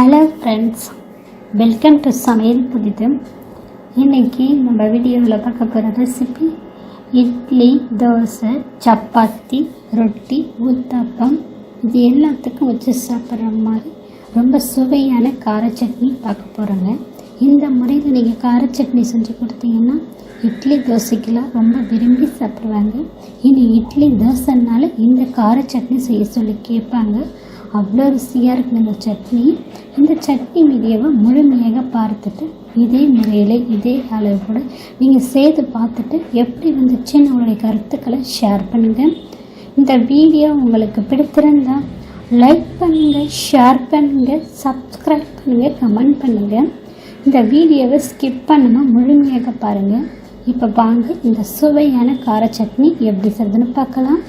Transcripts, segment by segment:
Hello friends welcome to சமையல் புதிது இன்றைக்கி நம்ம வீடியோவில் பார்க்க போகிற ரெசிபி இட்லி தோசை சப்பாத்தி ரொட்டி ஊத்தாப்பம். இது எல்லாத்துக்கும் வச்சு சாப்பிட்ற மாதிரி ரொம்ப சுவையான கார சட்னி பார்க்க போகிறோங்க இந்த முறையில் நீங்கள் கார சட்னி செஞ்சு கொடுத்தீங்கன்னா இட்லி தோசைக்கெல்லாம் ரொம்ப விரும்பி சாப்பிடுவாங்க. இனி இட்லி தோசைனால இந்த கார சட்னி செய்ய சொல்லி கேட்பாங்க. அவ்வளோ ருசியாக இருக்கும் இந்த சட்னி. இந்த சட்னி வீடியோவை முழுமையாக பார்த்துட்டு இதே முறையில் இதே அளவு கூட நீங்கள் சேர்த்து பார்த்துட்டு எப்படி வந்துச்சுன்னு உங்களுடைய கருத்துக்களை ஷேர் பண்ணுங்கள் இந்த வீடியோ உங்களுக்கு பிடித்திருந்தா லைக் பண்ணுங்கள் ஷேர் பண்ணுங்கள் சப்ஸ்கிரைப் பண்ணுங்கள் கமெண்ட் பண்ணுங்கள் இந்த வீடியோவை ஸ்கிப் பண்ணாமல் முழுமையாக பாருங்கள் இப்போ வாங்க இந்த சுவையான கார சட்னி எப்படி செய்யுதுன்னு பார்க்கலாம்.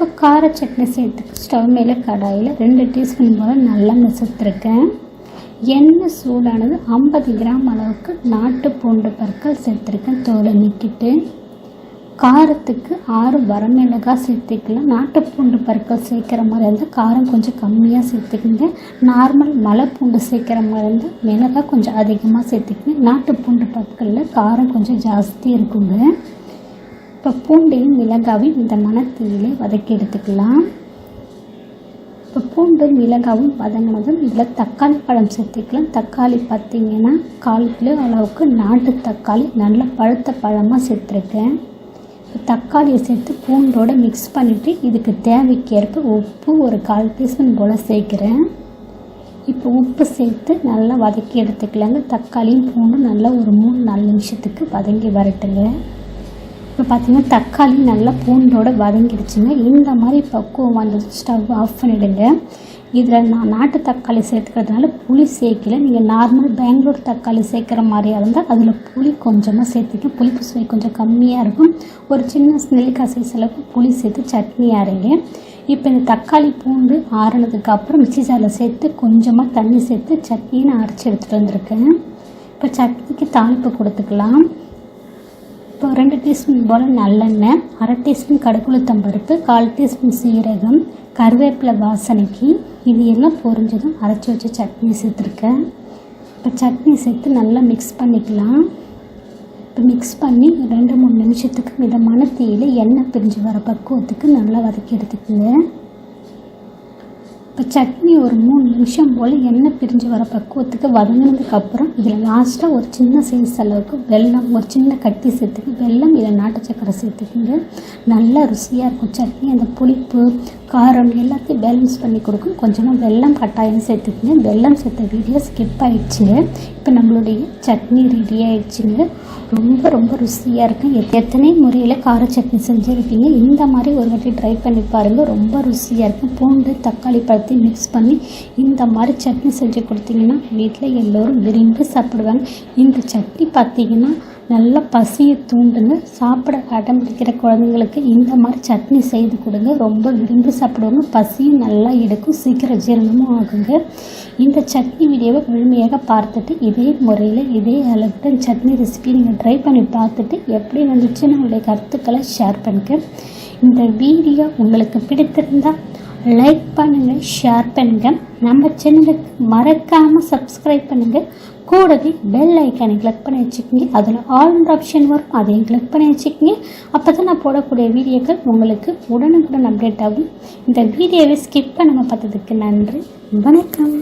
இப்போ கார சட்னி சேர்த்துக்கு ஸ்டவ் மேலே கடாயில் ரெண்டு டீஸ்பூன் போல் நல்லெண்ணெய் சேர்த்துருக்கேன் எண்ணெய் சூடானது ஐம்பது கிராம் அளவுக்கு நாட்டு பூண்டு பற்கள் சேர்த்துருக்கேன். தோலை நீக்கிட்டு காரத்துக்கு ஆறு வரமிளகாய் சேர்த்துக்கலாம். நாட்டு பூண்டு பற்கள் சேர்க்குற மாதிரி இருந்தால் காரம் கொஞ்சம் கம்மியாக சேர்த்துக்கோங்க. நார்மல் மலை பூண்டு சேர்க்குற மாதிரி இருந்தால் மிளகாய் கொஞ்சம் அதிகமாக சேர்த்துக்குங்க. நாட்டு பூண்டு பற்களில் காரம் கொஞ்சம் ஜாஸ்தி இருக்குங்க. இப்போ பூண்டையும் மிளகாவையும் இந்த மணத்தீயிலே வதக்கி எடுத்துக்கலாம். இப்போ பூண்டு மிளகாவும் வதங்கினதும் இதில் தக்காளி பழம் சேர்த்துக்கலாம். தக்காளி பார்த்தீங்கன்னா கால் கிலோ அளவுக்கு நாட்டு தக்காளி நல்ல பழுத்த பழமாக சேர்த்துருக்கேன். இப்போ தக்காளியை சேர்த்து பூண்டோடு மிக்ஸ் பண்ணிவிட்டு இதுக்கு தேவைக்கேற்ப உப்பு ஒரு கால் டீஸ்பூன் போல் சேர்க்குறேன். இப்போ உப்பு சேர்த்து நல்லா வதக்கி எடுத்துக்கலாங்க. தக்காளியும் பூண்டும் நல்லா ஒரு மூணு நாலு நிமிஷத்துக்கு வதங்கி வரட்டுங்க. இப்போ பார்த்தீங்கன்னா தக்காளி நல்லா பூண்டோட வதங்கிடுச்சுங்க. இந்த மாதிரி பக்குவம் வந்தது ஸ்டவ் ஆஃப் பண்ணிவிடுங்க இதில் நான் நாட்டு தக்காளி சேர்த்துக்கிறதுனால புளி சேர்க்கல. நீங்கள் நார்மல் பெங்களூர் தக்காளி சேர்க்குற மாதிரியாக இருந்தால் அதில் புளி கொஞ்சமாக சேர்த்துக்க புளிப்பு சுவை கொஞ்சம் கம்மியாக இருக்கும். ஒரு சின்ன நெல்லிக்காய் சைஸ் அளவுக்கு புளி சேர்த்து சட்னி அரைங்க. இப்போ இந்த தக்காளி பூண்டு ஆறுனதுக்கு அப்புறம் மிக்சி ஜாரில் சேர்த்து கொஞ்சமாக தண்ணி சேர்த்து சட்னியை நான் அரைச்சி எடுத்துகிட்டு வந்திருக்கேன். இப்போ சட்னிக்கு தாளிப்பு கொடுத்துக்கலாம். ரெண்டு டீஸ்பூன் போல் நல்லெண்ணெய் அரை டீஸ்பூன் கடுக்குளுத்தம் பருப்பு கால் டீஸ்பூன் சீரகம் கருவேப்பிலை வாசனைக்கு இது எல்லாம் பொரிஞ்சதும் அரைச்சி வச்ச சட்னி சேர்த்துருக்கேன். இப்போ சட்னி சேர்த்து நல்லா மிக்ஸ் பண்ணிக்கலாம். இப்போ மிக்ஸ் பண்ணி ரெண்டு மூணு நிமிஷத்துக்கு மிதமான தீயில் எண்ணெய் பிரிஞ்சு வர பக்குவத்துக்கு நல்லா வதக்கி எடுத்துக்கோங்க. இப்போ சட்னி ஒரு மூணு நிமிஷம் போல் எண்ணெய் பிரிஞ்சு வர பக்குவத்துக்கு வதங்கினதுக்கப்புறம் இதில் லாஸ்ட்டாக ஒரு சின்ன சைஸ் அளவுக்கு வெல்லம் ஒரு சின்ன கட்டி சேர்த்துக்கு வெல்லம் இதில் நாட்டு சக்கரை சேர்த்துக்கிங்க. நல்லா ருசியாக இருக்கும். சட்னி அந்த புளிப்பு காரம் எல்லாத்தையும் பேலன்ஸ் பண்ணி கொடுக்கும் கொஞ்சமாக வெல்லம் கட்டாயம் சேர்த்துக்குங்க. வெல்லம் சேர்த்த வீடியோ ஸ்கிப் ஆகிடுச்சுங்க இப்போ நம்மளுடைய சட்னி ரெடி ஆகிடுச்சுங்க ரொம்ப ரொம்ப ருசியாக இருக்கும் எத்தனை முறையில் கார சட்னி செஞ்சுருப்பீங்க? இந்த மாதிரி ஒரு வாட்டி ட்ரை பண்ணி பாருங்கள் ரொம்ப ருசியாக இருக்கும் பூண்டு தக்காளி பழத்தை மிக்ஸ் பண்ணி இந்த மாதிரி சட்னி செஞ்சு கொடுத்தீங்கன்னா வீட்டில் எல்லோரும் விரும்பி சாப்பிடுவாங்க. இந்த சட்னி பார்த்தீங்கன்னா நல்லா பசியை தூண்டுங்க சாப்பிட அடம் பிடிக்கிற குழந்தைங்களுக்கு இந்த மாதிரி சட்னி செய்து கொடுங்க. ரொம்ப விரும்பி சாப்பிடுவாங்க பசியும் நல்லா எடுக்கும். சீக்கிரம் ஜீரணமும் ஆகுங்க. இந்த சட்னி வீடியோவை முழுமையாக பார்த்துட்டு இதே முறையில் இதே அளவுக்கு சட்னி ரெசிபி நீங்கள் ட்ரை பண்ணி பார்த்துட்டு எப்படி வந்துச்சுன்னு உங்களுடைய கருத்துக்களை ஷேர் பண்ணுங்க. இந்த வீடியோ உங்களுக்கு பிடித்திருந்தால் லைக் பண்ணுங்கள் ஷேர் பண்ணுங்கள் நம்ம சேனலுக்கு மறக்காமல் சப்ஸ்கிரைப் பண்ணுங்கள் கூடவே பெல் ஐக்கானை கிளிக் பண்ணி வச்சுக்கோங்க. அதில் ஆல் ஆப்ஷன் வரும். அதையும் கிளிக் பண்ணி வச்சுக்கோங்க. அப்போ தான் நான் போடக்கூடிய வீடியோக்கள் உங்களுக்கு உடனுக்குடன் அப்டேட் ஆகும். இந்த வீடியோவை ஸ்கிப் பண்ணாமல் பார்த்ததுக்கு நன்றி. வணக்கம்.